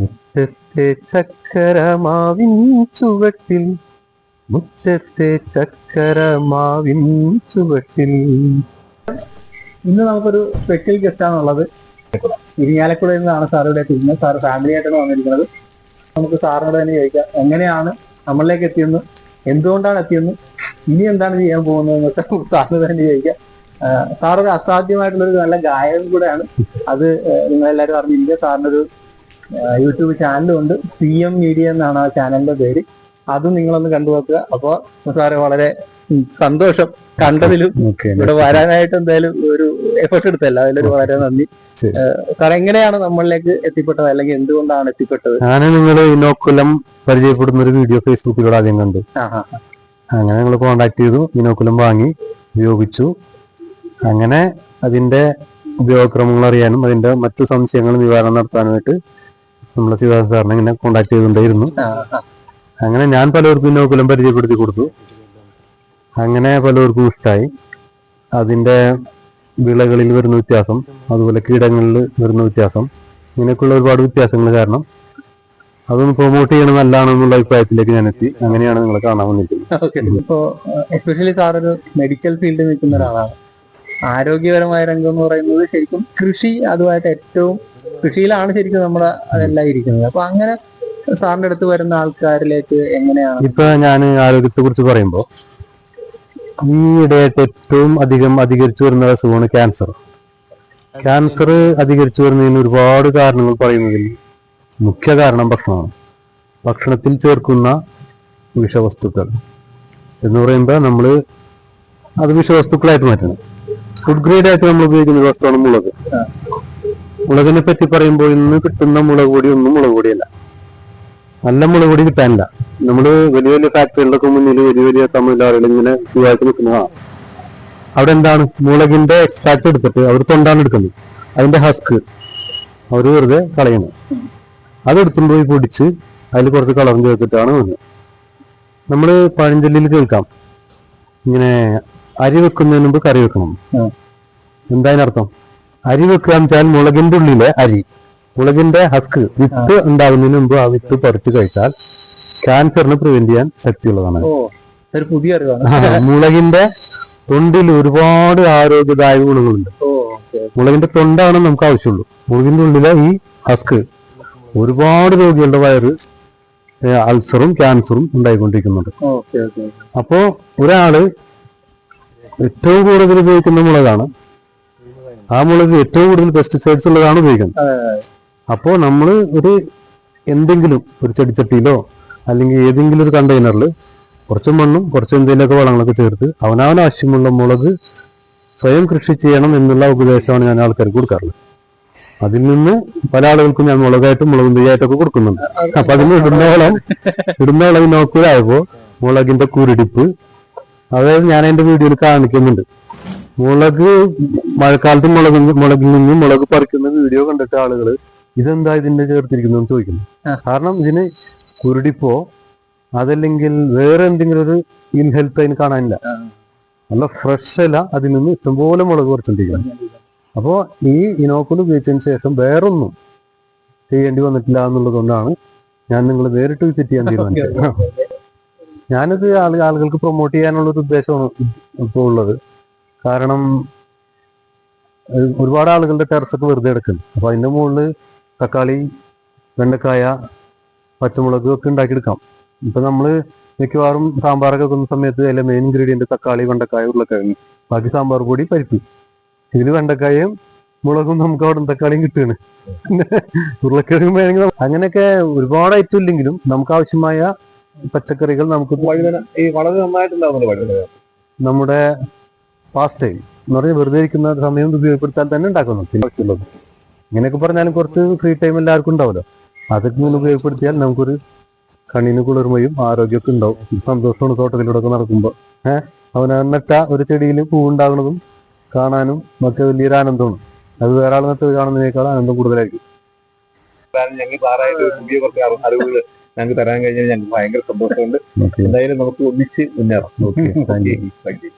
മുറ്റത്തെ ചക്കരമാവിൻ ചുവട്ടിൽ മുറ്റത്തെ ചക്കരമാവിൻ ചുവട്ടിൽ. ഇന്ന് നമുക്കൊരു സ്പെഷ്യൽ ഗസ്റ്റ് ആണുള്ളത്. ഇരിങ്ങാലക്കുടയിൽ നിന്നാണ് സാർ ഇവിടെ എത്തിക്കുന്നത് സാർ ഫാമിലി ആയിട്ടാണ് വന്നിരിക്കുന്നത്. നമുക്ക് സാറിനോട് തന്നെ ചോദിക്കാം എങ്ങനെയാണ് നമ്മളിലേക്ക് എത്തിയെന്ന്? എന്തുകൊണ്ടാണ് എത്തിയെന്ന്? ഇനി എന്താണ് ചെയ്യാൻ പോകുന്നത് എന്നൊക്കെ സാറിന് തന്നെ ചോദിക്കാം. സാറൊരു അസാധ്യമായിട്ടുള്ള ഒരു നല്ല ഗായകൻ കൂടെയാണ്. അത് നിങ്ങളെല്ലാവരും അറിഞ്ഞിരിക്കുക സാറിനൊരു യൂട്യൂബ് ചാനലും ഉണ്ട്. സി എം മീഡിയ എന്നാണ് ആ ചാനലിന്റെ പേര്. അതും നിങ്ങളൊന്ന് കണ്ടു നോക്കുക. അപ്പൊ സാറ് വളരെ സന്തോഷം കണ്ടതിലും ഇവിടെ വരാനായിട്ട് എന്തായാലും ഒരു എഫേർട്ട് എടുത്തല്ല അതിലൊരു വളരെ നന്ദി. സാർ എങ്ങനെയാണ് നമ്മളിലേക്ക് എത്തിപ്പെട്ടത്? അല്ലെങ്കിൽ എന്തുകൊണ്ടാണ് എത്തിപ്പെട്ടത്? ഞാൻ നിങ്ങൾ ഇനോക്കുലം പരിചയപ്പെടുന്ന ഒരു വീഡിയോ ഫേസ്ബുക്കിലൂടെ ആദ്യം കണ്ടു. അങ്ങനെ ഞങ്ങൾ കോണ്ടാക്ട് ചെയ്തു ഇനോക്കുലം വാങ്ങി ഉപയോഗിച്ചു. അങ്ങനെ അതിന്റെ ഉപയോഗക്രമങ്ങൾ അറിയാനും അതിന്റെ മറ്റു സംശയങ്ങൾ നിവാരണം നടത്താനുമായിട്ട് നമ്മളെ ശിവദാസ് സാറിനെ ഇങ്ങനെ കോണ്ടാക്ട് ചെയ്തുകൊണ്ടേയിരുന്നു. അങ്ങനെ ഞാൻ പലർക്കും നോക്കുലം പരിചയപ്പെടുത്തി കൊടുത്തു. അങ്ങനെ പലർക്കും ഇഷ്ടമായി അതിന്റെ വിളകളിൽ വരുന്ന വ്യത്യാസം അതുപോലെ കീടങ്ങളിൽ വരുന്ന വ്യത്യാസം ഇങ്ങനെയൊക്കെയുള്ള ഒരുപാട് വ്യത്യാസങ്ങൾ കാരണം അതൊന്ന് പ്രൊമോട്ട് ചെയ്യണം നല്ലതാണെന്നുള്ള അഭിപ്രായത്തിലേക്ക് ഞാൻ എത്തി. അങ്ങനെയാണ് നിങ്ങളെ കാണാൻ വന്നിരിക്കുന്നത്. ഇപ്പോ എസ്പെഷ്യലി സാർ ഒരു മെഡിക്കൽ ഫീൽഡിൽ നിൽക്കുന്ന ഒരാളാണ്. ആരോഗ്യപരമായ രംഗം എന്ന് പറയുന്നത് ശരിക്കും കൃഷി അതുമായിട്ട് ഏറ്റവും കൃഷിയിലാണ് ശരിക്കും നമ്മൾ അതെല്ലാം ഇരിക്കുന്നത്. അപ്പൊ അങ്ങനെ സാറിന്റെ അടുത്ത് വരുന്ന ആൾക്കാരിലേക്ക് എങ്ങനെയാണ്? ഇപ്പൊ ഞാൻ ആരോഗ്യത്തെ കുറിച്ച് പറയുമ്പോൾ ഈ ഇടയായിട്ട് ഏറ്റവും അധികം അധികരിച്ചു വരുന്ന അസുഖമാണ് ക്യാൻസർ. ക്യാൻസർ അധികരിച്ചു വരുന്നതിന് ഒരുപാട് കാരണങ്ങൾ പറയുന്നതിൽ മുഖ്യ കാരണം ഭക്ഷണമാണ്. ഭക്ഷണത്തിൽ ചേർക്കുന്ന വിഷവസ്തുക്കൾ എന്ന് പറയുമ്പോൾ നമ്മൾ അത് വിഷവസ്തുക്കളായിട്ട് മാറ്റണം. ഫുഡ് ഗ്രേഡ് ആയിട്ട് നമ്മൾ ഉപയോഗിക്കുന്ന വസ്തുവാണ് മുളക്. മുളകിനെ പറ്റി പറയുമ്പോൾ ഇന്ന് കിട്ടുന്ന മുളക് പൊടി ഒന്നും മുളക് പൊടിയല്ല നല്ല മുളക് പൊടി കിട്ടാനില്ല. നമ്മൾ വലിയ വലിയ ഫാക്ടറികളുടെ മുന്നിൽ വലിയ വലിയ തമിഴ്നാടുകൾ ഇങ്ങനെ ഇതായിട്ട് നിൽക്കുന്നതാണ് അവിടെ എന്താണ്? മുളകിന്റെ എക്സ്ട്രാക്ട് എടുത്തിട്ട് അവർ തൊണ്ടാണ് എടുക്കുന്നത്. അതിന്റെ ഹസ്ക് അവർ വെറുതെ കളയണം അതെടുത്തുകൊണ്ട് പോയി പൊടിച്ച് അതിൽ കുറച്ച് കളറും ചേർത്തിട്ടാണ് വന്നത്. നമ്മൾ പഴഞ്ചൊല്ലിൽ കേൾക്കാം. ഇങ്ങനെ അരി വെക്കുന്നതിന് മുമ്പ് കറി വെക്കണം. എന്താ അതിനർത്ഥം? അരി വെക്കുക എന്ന് വെച്ചാൽ മുളകിന്റെ ഉള്ളിലെ അരി. മുളകിന്റെ ഹസ്ക് വിത്ത് ഉണ്ടാകുന്നതിന് മുമ്പ് ആ വിത്ത് പറിച്ചു കഴിച്ചാൽ ക്യാൻസറിന് പ്രിവെന്റ് ചെയ്യാൻ ശക്തിയുള്ളതാണ്. ഒരു പുതിയ അറിവാണ്. മുളകിന്റെ തൊണ്ടിൽ ഒരുപാട് ആരോഗ്യദായക ഗുണങ്ങളുണ്ട്. മുളകിന്റെ തൊണ്ടാണ് നമുക്ക് ആവശ്യമുള്ളൂ. മുളകിന്റെ ഉള്ളിലെ ഈ ഹസ്ക് ഒരുപാട് രോഗികളുടെ വയറ് അൾസറും ക്യാൻസറും ഉണ്ടായിക്കൊണ്ടിരിക്കുന്നുണ്ട്. അപ്പോ ഒരാൾ ഏറ്റവും കൂടുതൽ ഉപയോഗിക്കുന്ന മുളകാണ് ആ മുളക് ഏറ്റവും കൂടുതൽ പെസ്റ്റിസൈഡ്സ് ഉള്ളതാണ് ഉപയോഗിക്കുന്നത്. അപ്പോ നമ്മൾ ഒരു എന്തെങ്കിലും ഒരു ചെടിച്ചട്ടിയിലോ അല്ലെങ്കിൽ ഏതെങ്കിലും ഒരു കണ്ടെയ്നറിൽ കുറച്ച് മണ്ണും കുറച്ച് എന്തെങ്കിലുമൊക്കെ വളങ്ങളൊക്കെ ചേർത്ത് അവനവൻ ആവശ്യമുള്ള മുളക് സ്വയം കൃഷി ചെയ്യണം എന്നുള്ള ഉപദേശമാണ് ഞാൻ ആൾക്കാർക്ക് കൊടുക്കാറുള്ളത്. അതിൽ നിന്ന് പല ആളുകൾക്കും ഞാൻ മുളകായിട്ടും മുളകും തീയായിട്ടൊക്കെ കൊടുക്കുന്നുണ്ട്. അപ്പൊ അതിന് ഇടുന്ന വളം ഇടുന്ന വളം നോക്കുകയായപ്പോ മുളകിന്റെ കുരുടിപ്പ്. അതായത് ഞാൻ എന്റെ വീഡിയോയിൽ കാണിക്കുന്നുണ്ട്. മുളക് മഴക്കാലത്ത് മുളക് മുളകിൽ നിന്ന് മുളക് പറിക്കുന്ന വീഡിയോ കണ്ടിട്ട് ആളുകൾ ഇതെന്താ ഇതിന്റെ ചേർത്തിരിക്കുന്നു ചോദിക്കുന്നു. കാരണം ഇതിന് കുരുടിപ്പോ അതല്ലെങ്കിൽ വേറെ എന്തെങ്കിലും ഒരു ഇൻ ഹെൽത്ത് അതിന് കാണാനില്ല. നല്ല ഫ്രഷ് ഇല അതിൽ നിന്ന് ഇഷ്ടംപോലെ മുളക് പറിച്ചോണ്ടിരിക്കണം അപ്പോ ഈ ഇനോക്കുൽ ഉപയോഗിച്ചതിന് ശേഷം വേറൊന്നും ചെയ്യേണ്ടി വന്നിട്ടില്ല എന്നുള്ളത് കൊണ്ടാണ് ഞാൻ നിങ്ങൾ നേരിട്ട് വിസിറ്റ് ചെയ്യാൻ തീരുമാനിച്ചത്. ഞാനിത് ആൾ ആളുകൾക്ക് പ്രൊമോട്ട് ചെയ്യാനുള്ള ഒരു ഉദ്ദേശമാണ് ഇപ്പോൾ ഉള്ളത്. കാരണം ഒരുപാട് ആളുകളുടെ ടെറസൊക്കെ വെറുതെ എടുക്കുന്നു അപ്പൊ അതിന്റെ മുകളിൽ തക്കാളി വെണ്ടക്കായ പച്ചമുളക് ഒക്കെ ഉണ്ടാക്കിയെടുക്കാം. ഇപ്പൊ നമ്മൾ മിക്കവാറും സാമ്പാറൊക്കെ വെക്കുന്ന സമയത്ത് അതിലെ മെയിൻ ഇൻഗ്രീഡിയന്റ് തക്കാളി വെണ്ടക്കായ ഉരുളക്കിഴങ്ങ്. ബാക്കി സാമ്പാർ പൊടി പരിപ്പ്. ഇതിൽ വെണ്ടക്കായും മുളകും നമുക്ക് അവിടെ തക്കാളിയും കിട്ടുകയാണ് ഉരുളക്കിഴങ്ങ് വേണമെങ്കിൽ അങ്ങനെയൊക്കെ ഒരുപാട് ഐറ്റം ഇല്ലെങ്കിലും നമുക്ക് ആവശ്യമായ പച്ചക്കറികൾ നമുക്ക് ഈ വളരെ നന്നായിട്ടുണ്ടാവുന്നുണ്ട് നമ്മുടെ പാസ്റ്റ് ടൈം എന്ന് പറഞ്ഞാൽ വെറുതെ ഇരിക്കുന്ന സമയം ഉപയോഗപ്പെടുത്താൻ തന്നെ ഉണ്ടാക്കുന്നു. പിന്നുള്ളത് ഇങ്ങനെയൊക്കെ പറഞ്ഞാലും കുറച്ച് ഫ്രീ ടൈം എല്ലാവർക്കും ഉണ്ടാവുമല്ലോ. അതൊക്കെ ഇങ്ങനെ ഉപയോഗപ്പെടുത്തിയാൽ നമുക്കൊരു കണ്ണിന് കുളിർമയും ആരോഗ്യമൊക്കെ ഉണ്ടാവും. സന്തോഷമാണ് തോട്ടത്തിലൂടെ ഒക്കെ നടക്കുമ്പോൾ. ഏഹ് അവന നട്ട ഒരു ചെടിയിൽ പൂവുണ്ടാകുന്നതും കാണാനും ഒക്കെ വലിയൊരു ആനന്ദമാണ്. അത് വേറെ ആൾ നട്ടത് കാണുന്നതിനേക്കാൾ ആനന്ദം കൂടുതലായിരിക്കും. ഞങ്ങൾ സാറായിട്ട് ഒരു പുതിയ കുറച്ച് അറിവുകൾ ഞങ്ങൾക്ക് തരാൻ കഴിഞ്ഞാൽ ഞങ്ങൾക്ക് ഭയങ്കര സന്തോഷമുണ്ട്. എന്തായാലും നമുക്ക് ഒന്നിച്ച് മുന്നേറാം. Thank you thank you.